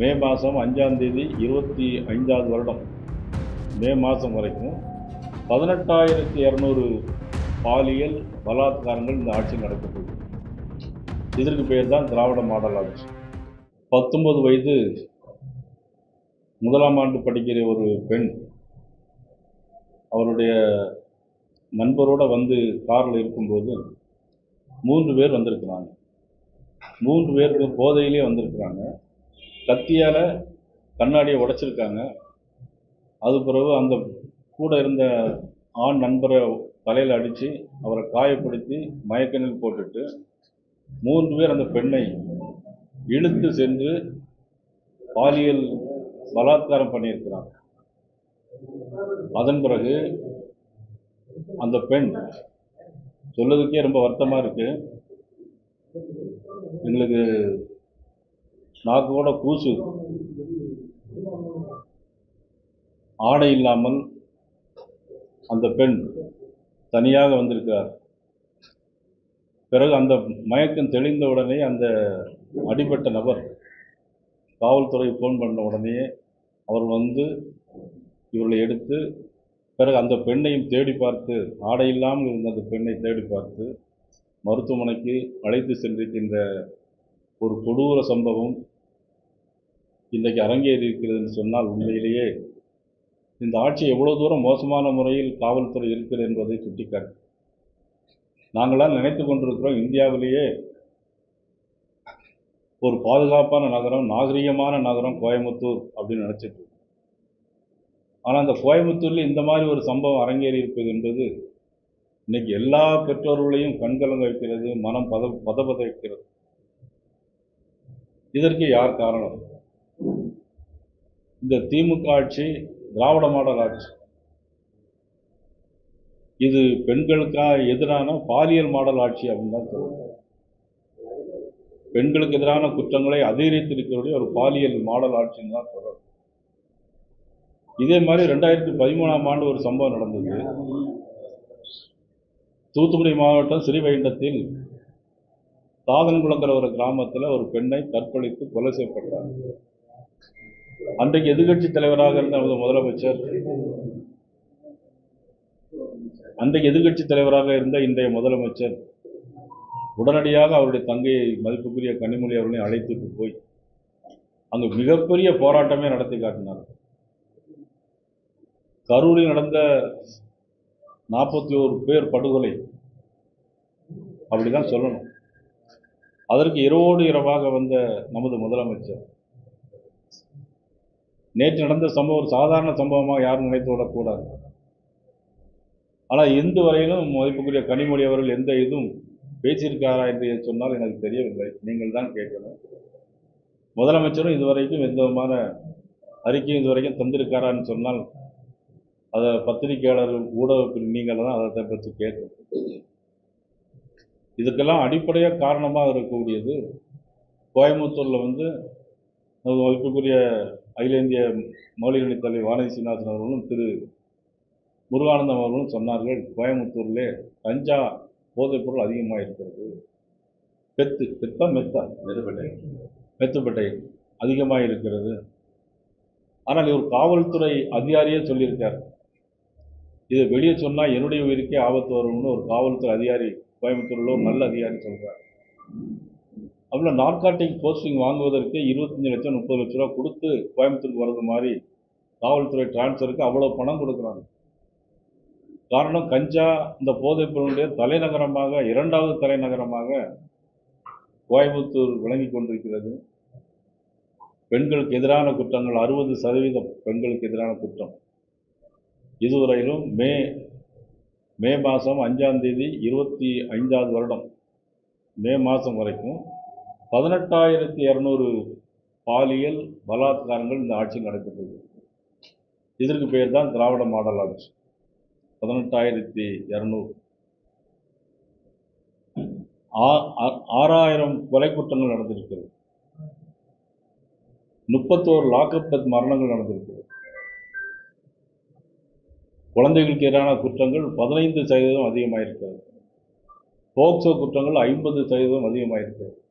மே மாதம் அஞ்சாம் தேதி இருபத்தி ஐந்தாவது வருடம். மே மாதம் வரைக்கும் பதினெட்டாயிரத்தி இரநூறு பாலியல் பலாத்காரங்கள் இந்த ஆட்சியில் நடக்கப்போகுது இதற்கு பேர் தான் திராவிட மாடல் ஆட்சி. பத்தொன்பது வயது முதலாம் ஆண்டு படிக்கிற ஒரு பெண் அவருடைய நண்பரோடு வந்து காரில் இருக்கும்போது மூன்று பேர் வந்திருக்கிறாங்க. மூன்று பேருக்கு போதையிலே வந்திருக்கிறாங்க. கத்தியால் கண்ணாடியை உடைச்சிருக்காங்க. அது பிறகு அந்த கூட இருந்த ஆண் நண்பரை தலையில் அடித்து அவரை காயப்படுத்தி மயக்கணில் போட்டுட்டு மூன்று பேர் அந்த பெண்ணை இழுத்து சென்று பாலியல் பலாத்காரம் பண்ணியிருக்கிறாங்க. அதன் பிறகு அந்த பெண் சொல்லதுக்கே ரொம்ப வருத்தமாக இருக்குது எங்களுக்கு நாக்கோட கூசு. ஆடை இல்லாமல் அந்த பெண் தனியாக வந்திருக்கிறார். பிறகு அந்த மயக்கம் தெளிந்த உடனே அந்த அடிபட்ட நபர் காவல்துறை ஃபோன் பண்ண உடனே அவர் வந்து இவர்களை எடுத்து பிறகு அந்த பெண்ணையும் தேடி பார்த்து ஆடை இல்லாமல் இருந்த அந்த பெண்ணை தேடி பார்த்து மருத்துவமனைக்கு அழைத்து சென்றிருக்கின்ற ஒரு கொடூர சம்பவம் இன்றைக்கு அரங்கேறி இருக்கிறதுன்னு சொன்னால் உண்மையிலேயே இந்த ஆட்சி எவ்வளோ தூரம் மோசமான முறையில் காவல்துறை இருக்கிறது என்பதை சுட்டிக்காட்டு. நாங்களாம் நினைத்து கொண்டிருக்கிறோம் இந்தியாவிலேயே ஒரு பாதுகாப்பான நகரம் நாகரிகமான நகரம் கோயம்புத்தூர் அப்படின்னு நினச்சிட்டு ஆனால் அந்த கோயம்புத்தூரில் இந்த மாதிரி ஒரு சம்பவம் அரங்கேறி இருப்பது என்பது இன்னைக்கு எல்லா பெற்றோர்களையும் கண்கலங்க வைக்கிறது மனம் பத பத வைக்கிறது இதற்கு யார் காரணம்? இந்த திமுக ஆட்சி திராவிட மாடல் ஆட்சி. இது பெண்களுக்காக எதிரான பாலியல் மாடல் ஆட்சி அப்படின்னு தான் சொல்லுவோம் பெண்களுக்கு எதிரான குற்றங்களை அதிகரித்திருக்கக்கூடிய ஒரு பாலியல் மாடல் ஆட்சின்னு தான் சொல்றோம் இதே மாதிரி ரெண்டாயிரத்தி பதிமூணாம் ஆண்டு ஒரு சம்பவம் நடந்தது. தூத்துக்குடி மாவட்டம் ஸ்ரீவைண்டத்தில் தாதன்குளங்கிற ஒரு கிராமத்தில் ஒரு பெண்ணை தற்கொலைத்து கொலை செய்யப்பட்டார். அன்றைக்கு எதிர்கட்சி தலைவராக இருந்த நமது முதலமைச்சர் அன்றைக்கு எதிர்கட்சி தலைவராக இருந்த இன்றைய முதலமைச்சர் உடனடியாக அவருடைய தங்கையை மதிப்புக்குரிய கனிமொழி அவர்களை அழைத்துட்டு போய் அங்கு மிகப்பெரிய போராட்டமே நடத்தி காட்டினார். கரூரில் நடந்த நாற்பத்தி ஓரு பேர் படுகொலை அப்படிதான் சொல்லணும். அதற்கு இரவோடு இரவாக வந்த நமது முதலமைச்சர் நேற்று நடந்த சம்பவம் ஒரு சாதாரண சம்பவமாக யாரும் நினைத்து விடக்கூடாது ஆனால் இந்து வரையிலும் மதிப்புக்குரிய கனிமொழி அவர்கள் எந்த இதுவும் பேசியிருக்காரா என்று சொன்னால் எனக்கு தெரியவில்லை. நீங்கள் தான் கேட்கணும். முதலமைச்சரும் இதுவரைக்கும் எந்த விதமான அறிக்கையும் இதுவரைக்கும் தந்திருக்காரான்னு சொன்னால் அதை பத்திரிகையாளர்கள் ஊடக நீங்கள் தான் அதை பற்றி கேட்கணும். இதுக்கெல்லாம் அடிப்படையாக காரணமாக இருக்கக்கூடியது கோயம்புத்தூரில் வந்து நமது மதிப்புக்குரிய அகில இந்திய மௌலிகணி தலைவர் வானதி சீனிவாசன் அவர்களும் திரு முருகானந்தம் அவர்களும் சொன்னார்கள் கோயம்புத்தூரிலே கஞ்சா போதைப் பொருள் அதிகமாக இருக்கிறது பெத்து பெத்தா மெத்தா? மெத்துப்பட்டை மெத்துப்பட்டை அதிகமாக இருக்கிறது ஆனால் இவர் காவல்துறை அதிகாரியே சொல்லியிருக்கார். இதை வெளியே சொன்னால் என்னுடைய உயிருக்கே ஆபத்து வரும்னு ஒரு காவல்துறை அதிகாரி கோயம்புத்தூரில் ஒரு நல்ல அதிகாரி சொல்கிறார் அப்படின்னா நார்காட்டிக் போஸ்டிங் வாங்குவதற்கு இருபத்தஞ்சி லட்சம் முப்பது லட்ச ரூபா கொடுத்து கோயம்புத்தூருக்கு வர்றது மாதிரி காவல்துறை டிரான்ஸ்ஃபருக்கு அவ்வளோ பணம் கொடுக்குறாங்க. காரணம் கஞ்சா இந்த போதைப் பொருளுடைய தலைநகரமாக இரண்டாவது தலைநகரமாக கோயம்புத்தூர் விளங்கி கொண்டிருக்கிறது. பெண்களுக்கு எதிரான குற்றங்கள் அறுபது சதவீதம் பெண்களுக்கு எதிரான குற்றம். இதுவரையிலும் மே மே மாதம் அஞ்சாம் தேதி இருபத்தி ஐந்தாவது வருடம் மே மாதம் வரைக்கும் பதினெட்டாயிரத்தி இரநூறு பாலியல் பலாத்காரங்கள் இந்த ஆட்சி நடைபெற்றது. இதற்கு பேர் தான் திராவிட மாடல் ஆட்சி. பதினெட்டாயிரத்தி இரநூறு. ஆறாயிரம் கொலை குற்றங்கள் நடந்திருக்கிறது. முப்பத்தோரு லாக்அப் மரணங்கள் நடந்திருக்கிறது. குழந்தைகளுக்கு எதிரான குற்றங்கள் பதினைந்து சதவீதம் அதிகமாயிருக்கிறது. போக்சோ குற்றங்கள் ஐம்பது சதவீதம் அதிகமாயிருக்கிறது.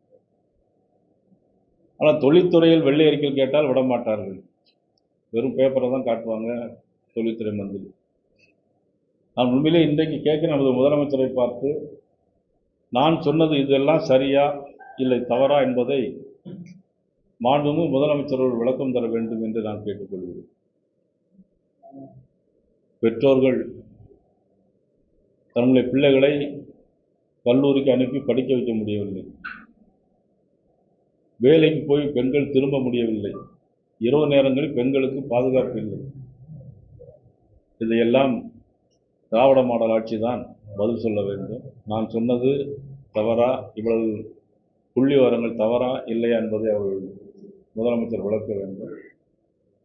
ஆனால் தொழில்துறையில் வெள்ளை அறிக்கையில் கேட்டால் விட மாட்டார்கள் வெறும் பேப்பரை தான் காட்டுவாங்க தொழில்துறை மந்திரி. நான் உண்மையிலே இன்றைக்கு கேட்க நமது முதலமைச்சரை பார்த்து நான் சொன்னது இதெல்லாம் சரியா இல்லை தவறா என்பதை மாண்புமிகு முதலமைச்சரோடு விளக்கம் தர வேண்டும் என்று நான் கேட்டுக்கொள்கிறேன். பெற்றோர்கள் தன்னுடைய பிள்ளைகளை கல்லூரிக்கு அனுப்பி படிக்க வைக்க முடியவில்லை. வேலைக்கு போய் பெண்கள் திரும்ப முடியவில்லை. இரவு நேரங்களில் பெண்களுக்கு பாதுகாப்பு இல்லை. இதையெல்லாம் திராவிட மாடல் ஆட்சி தான் பதில் சொல்ல வேண்டும். நான் சொன்னது தவறா இவ்வளவு புள்ளி விவரங்கள் தவறா இல்லையா என்பதை அவர்கள் முதலமைச்சர் விளக்க வேண்டும்.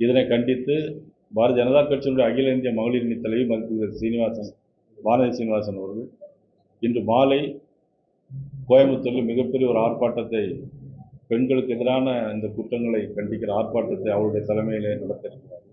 இதனை கண்டித்து பாரதிய ஜனதா கட்சியினுடைய அகில இந்திய மகளிர் அணி தலைவி மருத்துவர் சீனிவாசன் வானதி சீனிவாசன் அவர்கள் இன்று மாலை கோயம்புத்தூரில் மிகப்பெரிய ஒரு ஆர்ப்பாட்டத்தை பெண்களுக்கு எதிரான இந்த குற்றங்களை கண்டிக்கிற ஆர்ப்பாட்டத்தை அவருடைய தலைமையிலே நடத்திருக்கிறார்